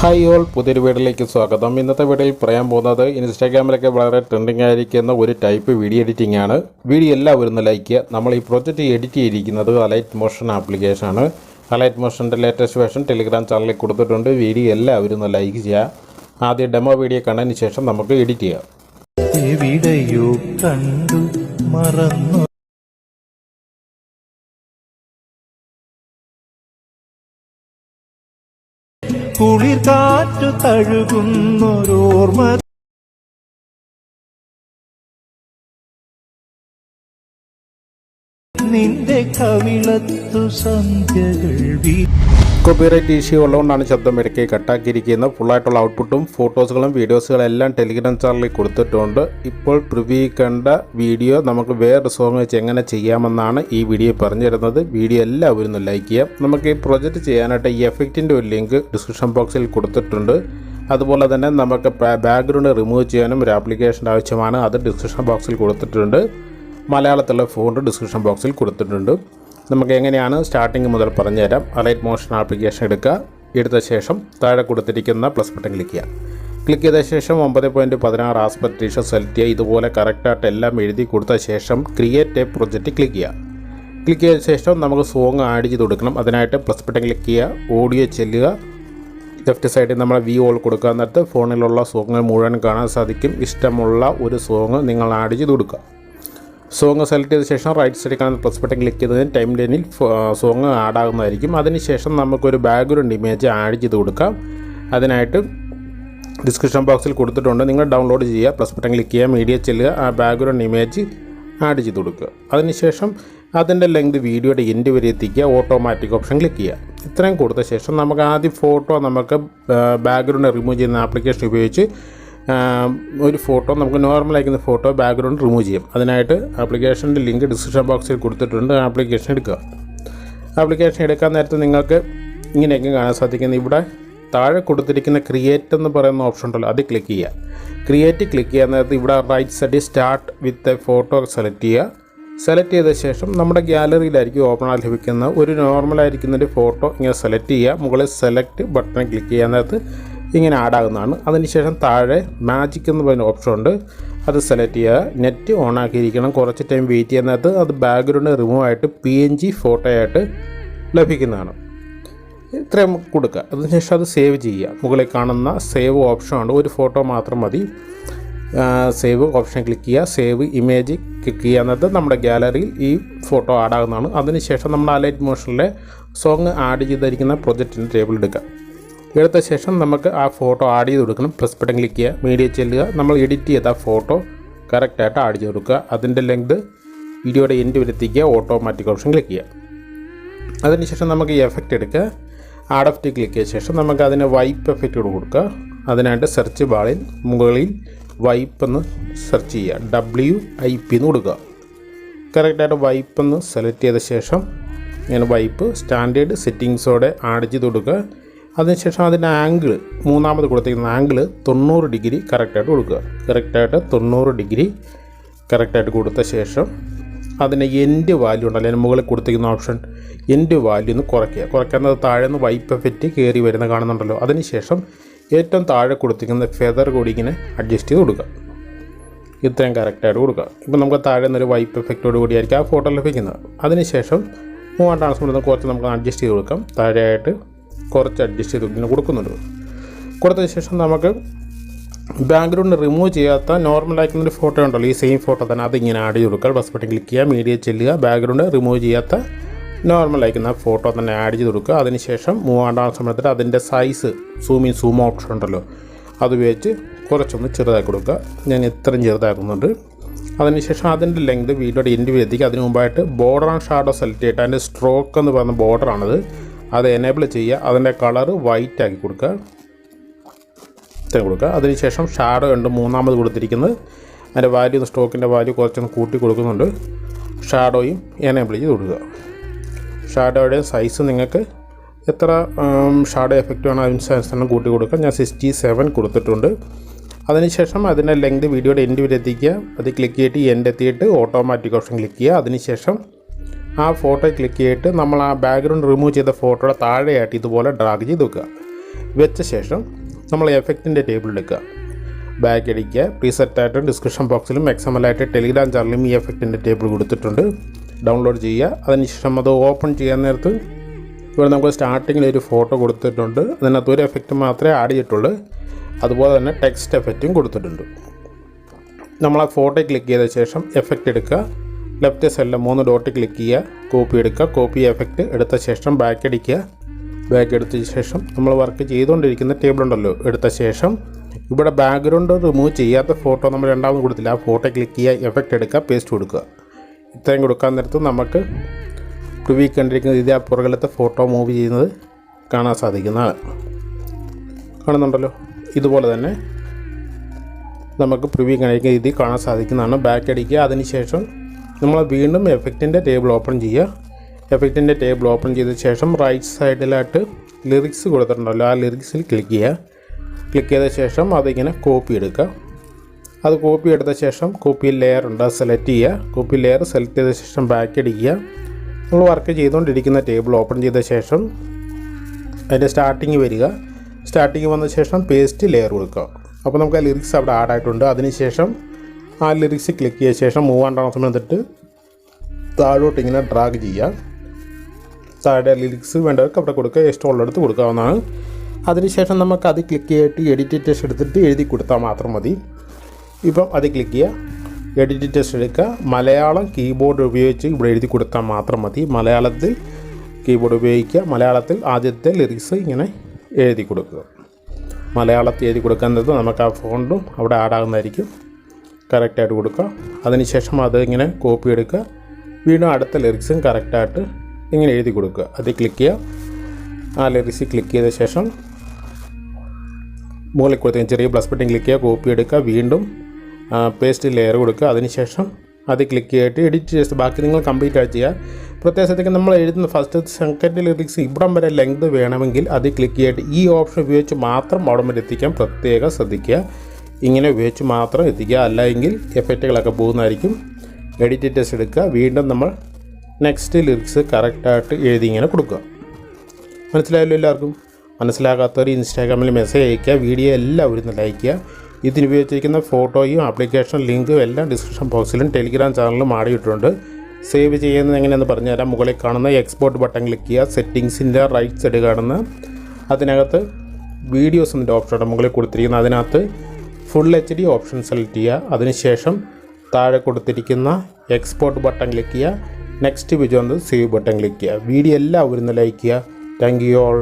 Hi all പുതിയൊരു വീഡിയോയിലേക്ക് സ്വാഗതം. ഇന്നത്തെ വീഡിയോയിൽ പറയാൻ പോകുന്നത് ഇൻസ്റ്റാഗ്രാമിലൊക്കെ വളരെ ട്രെൻഡിങ് ആയിരിക്കുന്ന ഒരു ടൈപ്പ് വീഡിയോ എഡിറ്റിംഗ് ആണ്. വീഡിയോ എല്ലാവരും ഒന്ന് ലൈക്ക് ചെയ്യുക. നമ്മൾ ഈ പ്രോജക്റ്റ് എഡിറ്റ് ചെയ്തിരിക്കുന്നത് അലൈറ്റ് മോഷൻ ആപ്ലിക്കേഷൻ ആണ്. അലൈറ്റ് മോഷന്റെ ലേറ്റസ്റ്റ് വേർഷൻ ടെലിഗ്രാം ചാനലിൽ കൊടുത്തിട്ടുണ്ട്. വീഡിയോ എല്ലാവരും ഒന്ന് ലൈക്ക് ചെയ്യുക. ആദ്യം ഡെമോ വീഡിയോ കണ്ടതിന് ശേഷം നമുക്ക് എഡിറ്റ് ചെയ്യാം. കണ്ടു കുളിർ കാറ്റു തഴുകുന്നൊരോർമ്മ നിന്റെ കവിളത്തു സന്ധ്യകൾ വീ കോപ്പിറൈറ്റ് ഇഷ്യൂ ഉള്ളതുകൊണ്ടാണ് ശബ്ദം ഇടയ്ക്ക് കട്ടാക്കിയിരിക്കുന്നത്. ഫുള്ളായിട്ടുള്ള ഔട്ട്പുട്ടും ഫോട്ടോസുകളും വീഡിയോസുകളും എല്ലാം ടെലിഗ്രാം ചാനലിൽ കൊടുത്തിട്ടുണ്ട്. ഇപ്പോൾ പ്രിവ്യൂ കണ്ട വീഡിയോ നമുക്ക് വേറൊരു സോങ് വെച്ച് എങ്ങനെ ചെയ്യാമെന്നാണ് ഈ വീഡിയോ പറഞ്ഞു തരുന്നത് വീഡിയോ എല്ലാവരും ഒന്ന് ലൈക്ക് ചെയ്യാം. നമുക്ക് ഈ പ്രൊജക്റ്റ് ചെയ്യാനായിട്ട് ഈ എഫക്റ്റിന്റെ ഒരു ലിങ്ക് ഡിസ്ക്രിപ്ഷൻ ബോക്സിൽ കൊടുത്തിട്ടുണ്ട്. അതുപോലെ തന്നെ നമുക്ക് ബാക്ക്ഗ്രൗണ്ട് റിമൂവ് ചെയ്യാനും ഒരു ആപ്ലിക്കേഷന്റെ ആവശ്യമാണ്. അത് ഡിസ്ക്രിപ്ഷൻ ബോക്സിൽ കൊടുത്തിട്ടുണ്ട്. മലയാളത്തിലുള്ള ഫോണ്ട് ഡിസ്ക്രിപ്ഷൻ ബോക്സിൽ കൊടുത്തിട്ടുണ്ട്. നമുക്ക് എങ്ങനെയാണ് സ്റ്റാർട്ടിങ് മുതൽ പറഞ്ഞുതരാം. അലൈറ്റ് മോഷൻ ആപ്ലിക്കേഷൻ എടുക്കുക. എടുത്ത ശേഷം താഴെ കൊടുത്തിരിക്കുന്ന പ്ലസ് ബട്ടൺ ക്ലിക്ക് ചെയ്യുക. ക്ലിക്ക് ചെയ്ത ശേഷം ഒമ്പത് പോയിന്റ് പതിനാറ് ആസ്പെക്ട് റേഷ്യോ സെലക്ട് ചെയ്യുക ഇതുപോലെ കറക്റ്റായിട്ട് എല്ലാം എഴുതി കൊടുത്ത ശേഷം ക്രിയേറ്റ് എ പ്രൊജക്റ്റ് ക്ലിക്ക് ചെയ്യുക. ക്ലിക്ക് ചെയ്ത ശേഷം നമുക്ക് സോങ് ആഡ് ചെയ്ത് കൊടുക്കണം. അതിനായിട്ട് പ്ലസ് ബട്ടൺ ക്ലിക്ക് ചെയ്യുക. ഓഡിയോ ചെല്ലുക. ലെഫ്റ്റ് സൈഡിൽ നമ്മൾ വി ഓൾ കൊടുക്കുക. എന്നിട്ട് ഫോണിലുള്ള സോങ്ങ് മുഴുവൻ കാണാൻ സാധിക്കും. ഇഷ്ടമുള്ള ഒരു സോങ് നിങ്ങൾ ആഡ് ചെയ്ത് കൊടുക്കുക. സോങ് സെലക്ട് ചെയ്ത ശേഷം റൈറ്റ് സൈഡിൽ കാണുന്ന പ്ലസ് ബട്ടൺ ക്ലിക്ക് ചെയ്തതിന് ടൈം ലൈനിൽ സോങ് ആഡ് ആകുന്നതായിരിക്കും അതിനുശേഷം നമുക്കൊരു ബാക്ക്ഗ്രൗണ്ട് ഇമേജ് ആഡ് ചെയ്ത് കൊടുക്കാം. അതിനായിട്ട് ഡിസ്ക്രിപ്ഷൻ ബോക്സിൽ കൊടുത്തിട്ടുണ്ട്. നിങ്ങൾ ഡൗൺലോഡ് ചെയ്യുക പ്ലസ് ബട്ടൺ ക്ലിക്ക് ചെയ്യുക മീഡിയ ചെല്ലുക ആ ബാക്ക്ഗ്രൗണ്ട് ഇമേജ് ആഡ് ചെയ്ത് കൊടുക്കുക. അതിനുശേഷം അതിന്റെ ലെങ്ത് വീഡിയോയുടെ എൻഡ് വരെ എത്തിക്കുക ഓട്ടോമാറ്റിക് ഓപ്ഷൻ ക്ലിക്ക് ചെയ്യുക. ഇത്രയും കൊടുത്ത ശേഷം നമുക്ക് ആദ്യം ഫോട്ടോ നമുക്ക് ബാക്ക്ഗ്രൗണ്ട് റിമൂവ് ചെയ്യുന്ന ആപ്ലിക്കേഷൻ ഉപയോഗിച്ച് ഒരു ഫോട്ടോ നമുക്ക് നോർമൽ അയക്കുന്ന ഫോട്ടോ ബാക്ക്ഗ്രൗണ്ട് റിമൂവ് ചെയ്യും. അതിനായിട്ട് ആപ്ലിക്കേഷന്റെ ലിങ്ക് ഡിസ്ക്രിപ്ഷൻ ബോക്സിൽ കൊടുത്തിട്ടുണ്ട്. ആപ്ലിക്കേഷൻ എടുക്കുക. ആപ്ലിക്കേഷൻ എടുക്കാൻ നേരത്ത് നിങ്ങൾക്ക് ഇങ്ങനെയൊക്കെ കാണാൻ സാധിക്കുന്നത്. ഇവിടെ താഴെ കൊടുത്തിരിക്കുന്ന ക്രിയേറ്റ് എന്ന് പറയുന്ന ഓപ്ഷൻ ഉണ്ടല്ലോ അത് ക്ലിക്ക് ചെയ്യുക. ക്രിയേറ്റ് ക്ലിക്ക് ചെയ്യാൻ നേരത്ത് ഇവിടെ റൈറ്റ് സൈഡിൽ start with a photo select ചെയ്യുക. സെലക്ട് ചെയ്ത ശേഷം നമ്മുടെ ഗ്യാലറിയിലായിരിക്കും ഓപ്പൺ ആയി ലഭിക്കുന്ന ഒരു നോർമലായിരിക്കുന്ന ഒരു ഫോട്ടോ ഇങ്ങനെ സെലക്ട് ചെയ്യുക. മുകളിൽ സെലക്ട് ബട്ടൺ ക്ലിക്ക് ചെയ്യാൻ നേരത്ത് ഇങ്ങനെ ആഡ് ആകുന്നതാണ്. അതിനുശേഷം താഴെ മാജിക് എന്ന് പറയുന്ന ഓപ്ഷൻ ഉണ്ട്. അത് സെലക്ട് ചെയ്യുക. നെറ്റ് ഓൺ ആക്കിയിരിക്കണം. കുറച്ച് ടൈം വെയിറ്റ് ചെയ്യുന്നത് അത് ബാക്ക്ഗ്രൗണ്ട് റിമൂവ് ആയിട്ട് പി എൻ ജി ഫോട്ടോ ആയിട്ട് ലഭിക്കുന്നതാണ്. ഇത്രയും കൊടുക്കുക. അതിനുശേഷം അത് സേവ് ചെയ്യുക. മുകളിൽ കാണുന്ന സേവ് ഓപ്ഷൻ ഉണ്ട് ഒരു ഫോട്ടോ മാത്രം മതി. സേവ് ഓപ്ഷൻ ക്ലിക്ക് ചെയ്യുക. സേവ് ഇമേജ് ക്ലിക്ക് ചെയ്യുക എന്നത് നമ്മുടെ ഗാലറിയിൽ ഈ ഫോട്ടോ ആഡ് ആകുന്നതാണ്. അതിനുശേഷം നമ്മുടെ അലൈറ്റ് മോഷനിലെ സോങ് ആഡ് ചെയ്തിരിക്കുന്ന പ്രൊജക്റ്റിന്റെ ടേബിൾ എടുക്കുക. എടുത്ത ശേഷം നമുക്ക് ആ ഫോട്ടോ ആഡ് ചെയ്ത് കൊടുക്കണം. പ്ലസ് ബട്ടൺ ക്ലിക്ക് ചെയ്യുക. മീഡിയ ചെല്ലുക. നമ്മൾ എഡിറ്റ് ചെയ്ത ഫോട്ടോ കറക്റ്റായിട്ട് ആഡ് ചെയ്ത് കൊടുക്കുക. അതിന്റെ ലെങ്ത് വീഡിയോയുടെ എൻഡ് വരുത്തിക്കുക ഓട്ടോമാറ്റിക് ഓപ്ഷൻ ക്ലിക്ക് ചെയ്യുക. അതിനുശേഷം നമുക്ക് ഈ എഫക്റ്റ് എടുക്കുക. ആഡ് എഫക്റ്റ് ക്ലിക്ക് ചെയ്ത ശേഷം നമുക്ക് അതിന് വൈപ്പ് എഫക്റ്റ് കൊടുക്കുക. അതിനായിട്ട് സെർച്ച് ബാളിൽ മുകളിൽ വൈപ്പ് എന്ന് സെർച്ച് ചെയ്യുക. ഡബ്ല്യു ഐ പി എന്ന് കൊടുക്കുക. കറക്റ്റായിട്ട് വൈപ്പ് എന്ന് സെലക്ട് ചെയ്ത ശേഷം ഞാൻ വൈപ്പ് സ്റ്റാൻഡേർഡ് സെറ്റിങ്സോടെ ആഡ് ചെയ്ത് കൊടുക്കുക. അതിനുശേഷം അതിന്റെ ആംഗിൾ മൂന്നാമത് കൊടുത്തിരിക്കുന്ന ആംഗിൾ തൊണ്ണൂറ് ഡിഗ്രി കറക്റ്റായിട്ട് കൊടുക്കുക. കറക്റ്റായിട്ട് തൊണ്ണൂറ് ഡിഗ്രി കറക്റ്റായിട്ട് കൊടുത്ത ശേഷം അതിന് എൻഡ് വാല്യൂ ഉണ്ട് അതിന് മുകളിൽ കൊടുത്തിരിക്കുന്ന ഓപ്ഷൻ എൻഡ് വാല്യൂ ഒന്ന് കുറയ്ക്കുക. കുറയ്ക്കുന്നത് താഴെ നിന്ന് വൈപ്പ് എഫക്റ്റ് കയറി വരുന്ന കാണുന്നുണ്ടല്ലോ. അതിനുശേഷം ഏറ്റവും താഴെ കൊടുത്തിരിക്കുന്ന ഫെദർ കൂടി ഇങ്ങനെ അഡ്ജസ്റ്റ് ചെയ്ത് കൊടുക്കുക. ഇത്രയും കറക്റ്റായിട്ട് കൊടുക്കുക. ഇപ്പം നമുക്ക് താഴെ നിന്നൊരു വൈപ്പ് എഫക്റ്റോട് കൂടിയായിരിക്കും ആ ഫോട്ടോ ലഭിക്കുന്നത്. അതിനുശേഷം മൂവാം ട്രാൻസ്ഫോർമർ കുറച്ച് നമുക്ക് അഡ്ജസ്റ്റ് ചെയ്ത് കൊടുക്കാം. താഴെയായിട്ട് കുറച്ച് അഡ്ജസ്റ്റ് ചെയ്ത് ഇങ്ങനെ കൊടുക്കുന്നുണ്ട്. കൊടുത്തതിന് ശേഷം നമുക്ക് ബാക്ക്ഗ്രൗണ്ട് റിമൂവ് ചെയ്യാത്ത നോർമൽ ആയിട്ടുള്ള ഒരു ഫോട്ടോ ഉണ്ടല്ലോ ഈ സെയിം ഫോട്ടോ തന്നെ അതിങ്ങനെ ആഡ് ചെയ്ത് കൊടുക്കുക. ബസ് ബട്ടൺ ക്ലിക്ക് ചെയ്യുക മീഡിയ ചെല്ലുക ബാക്ക്ഗ്രൗണ്ട് റിമൂവ് ചെയ്യാത്ത നോർമൽ ആയിരിക്കുന്ന ഫോട്ടോ തന്നെ ആഡ് ചെയ്ത് കൊടുക്കുക. അതിനുശേഷം മൂവാണ്ടാം സമയത്തിൽ അതിന്റെ size zoom in zoom option ഉണ്ടല്ലോ അത് ഉപയോഗിച്ച് കുറച്ചൊന്ന് ചെറുതാക്കി കൊടുക്കുക. ഞാൻ ഇത്രയും ചെറുതാക്കുന്നുണ്ട്. അതിനുശേഷം അതിന്റെ ലെങ്ത് വീഡിയോയുടെ എൻഡ് എത്തിക്കുക അതിന് മുമ്പായിട്ട് ബോർഡർ ആൻഡ് ഷാഡോ സെലക്ട് ചെയ്തിട്ട് അതിന്റെ സ്ട്രോക്ക് എന്ന് പറയുന്ന ബോർഡറാണത് അത് എനേബിൾ ചെയ്യുക. അതിന്റെ കളർ വൈറ്റ് ആക്കി കൊടുക്കുക. ഇത്രയും കൊടുക്കുക. അതിനുശേഷം ഷാഡോ ഉണ്ട് മൂന്നാമത് കൊടുത്തിരിക്കുന്നത്. അതിന്റെ വാല്യൂ സ്റ്റോക്കിന്റെ വാല്യൂ കുറച്ചൊന്ന് കൂട്ടി കൊടുക്കുന്നുണ്ട്. ഷാഡോയും എനേബിൾ ചെയ്ത് കൊടുക്കുക. ഷാഡോയുടെ സൈസ് നിങ്ങൾക്ക് എത്ര ഷാഡോ എഫക്റ്റ് വേണം അതിനനുസരിച്ച് കൂട്ടി കൊടുക്കുക ഞാൻ സിക്സ്റ്റി സെവൻ കൊടുത്തിട്ടുണ്ട്. അതിനുശേഷം അതിന്റെ ലെങ്ത് വീഡിയോയുടെ എൻഡ് വരെ എത്തിക്കുക. അത് ക്ലിക്ക് ചെയ്തിട്ട് എൻഡ് എത്തിയിട്ട് ഓട്ടോമാറ്റിക് ഓപ്ഷൻ ക്ലിക്ക് ചെയ്യുക. അതിനുശേഷം ആ ഫോട്ടോ ക്ലിക്ക് ചെയ്തിട്ട് നമ്മൾ ആ ബാക്ക്ഗ്രൗണ്ട് റിമൂവ് ചെയ്ത ഫോട്ടോയുടെ താഴെയായിട്ട് ഇതുപോലെ ഡ്രാഗ് ചെയ്ത് വെക്കുക. വെച്ച ശേഷം നമ്മൾ എഫക്റ്റിന്റെ ടേബിൾ എടുക്കുക ബാക്ക് അടിക്കുക പ്രീസെറ്റായിട്ട് ഡിസ്ക്രിപ്ഷൻ ബോക്സിലും എക്സമലായിട്ട് ടെലിഗ്രാം ചാനലിലും ഈ എഫക്റ്റിന്റെ ടേബിൾ കൊടുത്തിട്ടുണ്ട്. ഡൗൺലോഡ് ചെയ്യുക. അതിനുശേഷം അത് ഓപ്പൺ ചെയ്യാൻ നേരത്ത് ഇവിടെ നമുക്ക് സ്റ്റാർട്ടിങ്ങിൽ ഒരു ഫോട്ടോ കൊടുത്തിട്ടുണ്ട്. അതിനകത്ത് ഒരു എഫക്റ്റ് മാത്രമേ ആഡ് ചെയ്തിട്ടുള്ളൂ. അതുപോലെ തന്നെ ടെക്സ്റ്റ് എഫക്റ്റും കൊടുത്തിട്ടുണ്ട്. നമ്മൾ ആ ഫോട്ടോ ക്ലിക്ക് ചെയ്ത ശേഷം എഫക്റ്റ് എടുക്കുക. ലെഫ്റ്റ് സെല്ലിൽ മൂന്ന് ഡോട്ട് ക്ലിക്ക് ചെയ്യുക കോപ്പി എടുക്കുക കോപ്പി എഫക്റ്റ് എടുത്ത ശേഷം ബാക്ക് അടിക്കുക. ബാക്ക് എടുത്ത ശേഷം നമ്മൾ വർക്ക് ചെയ്തുകൊണ്ടിരിക്കുന്ന ടേബിൾ ഉണ്ടല്ലോ എടുത്ത ശേഷം ഇവിടെ ബാക്ക്ഗ്രൗണ്ട് റിമൂവ് ചെയ്യാത്ത ഫോട്ടോ നമ്മൾ രണ്ടാമത് കൊടുത്തില്ല. ആ ഫോട്ടോ ക്ലിക്ക് ചെയ്യുക എഫക്റ്റ് എടുക്കുക പേസ്റ്റ് കൊടുക്കുക. ഇത്രയും കൊടുക്കാൻ നേരത്ത് നമുക്ക് പ്രിവ്യൂ കണ്ടിരിക്കുന്നത് ഇതേ പുറകിലത്തെ ഫോട്ടോ മൂവ് ചെയ്യുന്നത് കാണാൻ സാധിക്കുന്നതാണ്. കാണുന്നുണ്ടല്ലോ? ഇതുപോലെ തന്നെ നമുക്ക് പ്രിവ്യൂ കാണിക്കുന്ന രീതിയിൽ കാണാൻ സാധിക്കുന്നതാണ്. ബാക്ക് അടിക്കുക അതിനുശേഷം നമ്മൾ വീണ്ടും എഫക്റ്റിന്റെ ടേബിൾ ഓപ്പൺ ചെയ്യുക. എഫക്റ്റിന്റെ ടേബിൾ ഓപ്പൺ ചെയ്ത ശേഷം റൈറ്റ് സൈഡിലായിട്ട് ലിറിക്സ് കൊടുത്തിട്ടുണ്ടല്ലോ. ആ ലിറിക്സിൽ ക്ലിക്ക് ചെയ്യുക. ക്ലിക്ക് ചെയ്ത ശേഷം അതിങ്ങനെ കോപ്പി എടുക്കുക. അത് കോപ്പി എടുത്ത ശേഷം കോപ്പി ലെയർ ഉണ്ട്. അത് സെലക്ട് ചെയ്യുക. കോപ്പി ലെയർ സെലക്ട് ചെയ്ത ശേഷം ബാക്ക് അടിക്കുക നമ്മൾ വർക്ക് ചെയ്തുകൊണ്ടിരിക്കുന്ന ടേബിൾ ഓപ്പൺ ചെയ്ത ശേഷം അതിന്റെ സ്റ്റാർട്ടിങ് വരിക. സ്റ്റാർട്ടിങ് വന്ന ശേഷം പേസ്റ്റ് ലെയർ കൊടുക്കുക. അപ്പോൾ നമുക്ക് ആ ലിറിക്സ് അവിടെ ആഡ് ആയിട്ടുണ്ട്. അതിനുശേഷം ആ ലിറിക്സ് ക്ലിക്ക് ചെയ്ത ശേഷം മൂവ് ആൻഡ് ട്രാൻസ്ഫർ എടുത്തിട്ട് താഴോട്ട് ഇങ്ങനെ ഡ്രാഗ് ചെയ്യുക. താഴെ ലിറിക്സ് വേണ്ടവർക്ക് അവിടെ കൊടുക്കുക ഇഷ്ടമുള്ളിടത്ത് കൊടുക്കാവുന്നതാണ്. അതിനുശേഷം നമുക്ക് അത് ക്ലിക്ക് ചെയ്തിട്ട് എഡിറ്റ് ടെസ്റ്റ് എടുത്തിട്ട് എഴുതി കൊടുത്താൽ മാത്രം മതി. ഇപ്പം അത് ക്ലിക്ക് ചെയ്യുക. എഡിറ്റ് ടെസ്റ്റ് എടുക്കുക. മലയാളം കീബോർഡ് ഉപയോഗിച്ച് ഇവിടെ എഴുതി കൊടുത്താൽ മാത്രം മതി. മലയാളത്തിൽ കീബോർഡ് ഉപയോഗിക്കുക. മലയാളത്തിൽ ആദ്യത്തെ ലിറിക്സ് ഇങ്ങനെ എഴുതി കൊടുക്കുക. മലയാളത്തിൽ എഴുതി കൊടുക്കുന്നത് നമുക്ക് ആ ഫോണ്ടും അവിടെ ആഡാകുന്നതായിരിക്കും കറക്റ്റായിട്ട് കൊടുക്കുക. അതിനുശേഷം അത് ഇങ്ങനെ കോപ്പി എടുക്കുക. വീണ്ടും അടുത്ത ലിറിക്സും കറക്റ്റായിട്ട് ഇങ്ങനെ എഴുതി കൊടുക്കുക. അത് ക്ലിക്ക് ചെയ്യുക. ആ ലിറിക്സ് ക്ലിക്ക് ചെയ്ത ശേഷം മുകളിൽ കൊടുത്ത ചെറിയ പ്ലസ് ബട്ടൺ ക്ലിക്ക് ചെയ്യുക കോപ്പി എടുക്കുക. വീണ്ടും പേസ്റ്റ് ലെയർ കൊടുക്കുക. അതിനുശേഷം അത് ക്ലിക്ക് ചെയ്തിട്ട് എഡിറ്റ് ചെയ്ത് ബാക്കി നിങ്ങൾ കംപ്ലീറ്റ് ആയിട്ട് ചെയ്യുക. പ്രത്യേകത്തേക്ക് നമ്മൾ എഴുതുന്ന ഫസ്റ്റ് സെക്കൻഡ് ലിറിക്സ് ഇവിടം വരെ ലെങ്ത് വേണമെങ്കിൽ അത് ക്ലിക്ക് ചെയ്തിട്ട് ഈ ഓപ്ഷൻ ഉപയോഗിച്ച് മാത്രം അവിടം വരെ എത്തിക്കാൻ പ്രത്യേകം ശ്രദ്ധിക്കുക. ഇങ്ങനെ ഉപയോഗിച്ച് മാത്രം എത്തിക്കുക. അല്ലെങ്കിൽ എഫക്റ്റുകളൊക്കെ പോകുന്നതായിരിക്കും. എഡിറ്റ് ടെസ്റ്റ് എടുക്കുക. വീണ്ടും നമ്മൾ നെക്സ്റ്റ് ലിറിക്സ് കറക്റ്റായിട്ട് എഴുതി ഇങ്ങനെ കൊടുക്കുക. മനസ്സിലായല്ലോ എല്ലാവർക്കും? മനസ്സിലാകാത്തവർ ഇൻസ്റ്റാഗ്രാമിൽ മെസ്സേജ് അയയ്ക്കുക. വീഡിയോ എല്ലാവരും ഒന്ന് ലൈക്ക് ചെയ്യുക. ഇതിന് ഉപയോഗിച്ചിരിക്കുന്ന ഫോട്ടോയും ആപ്ലിക്കേഷൻ ലിങ്കും എല്ലാം ഡിസ്ക്രിപ്ഷൻ ബോക്സിലും ടെലിഗ്രാം ചാനലിലും ആടിയിട്ടുണ്ട് സേവ് ചെയ്യുന്നത് എങ്ങനെയെന്ന് പറഞ്ഞുതരാം. മുകളിൽ കാണുന്ന എക്സ്പോർട്ട് ബട്ടൺ ക്ലിക്ക് ചെയ്യുക. സെറ്റിങ്സിന്റെ റൈറ്റ് സൈഡ് കാണുന്ന അതിനകത്ത് വീഡിയോസ് എന്നൊരു ഓപ്ഷനുണ്ട് മുകളിൽ കൊടുത്തിരിക്കുന്നത്. അതിനകത്ത് full H D option select ചെയ്യുക. അതിനുശേഷം താഴെ കൊടുത്തിരിക്കുന്ന എക്സ്പോർട്ട് ബട്ടൺ ക്ലിക്ക് ചെയ്യുക. നെക്സ്റ്റ് വിജയം സേവ് ബട്ടൺ ക്ലിക്ക് ചെയ്യുക. വീഡിയോ എല്ലാവരും ലൈക്ക് ചെയ്യുക. Thank you all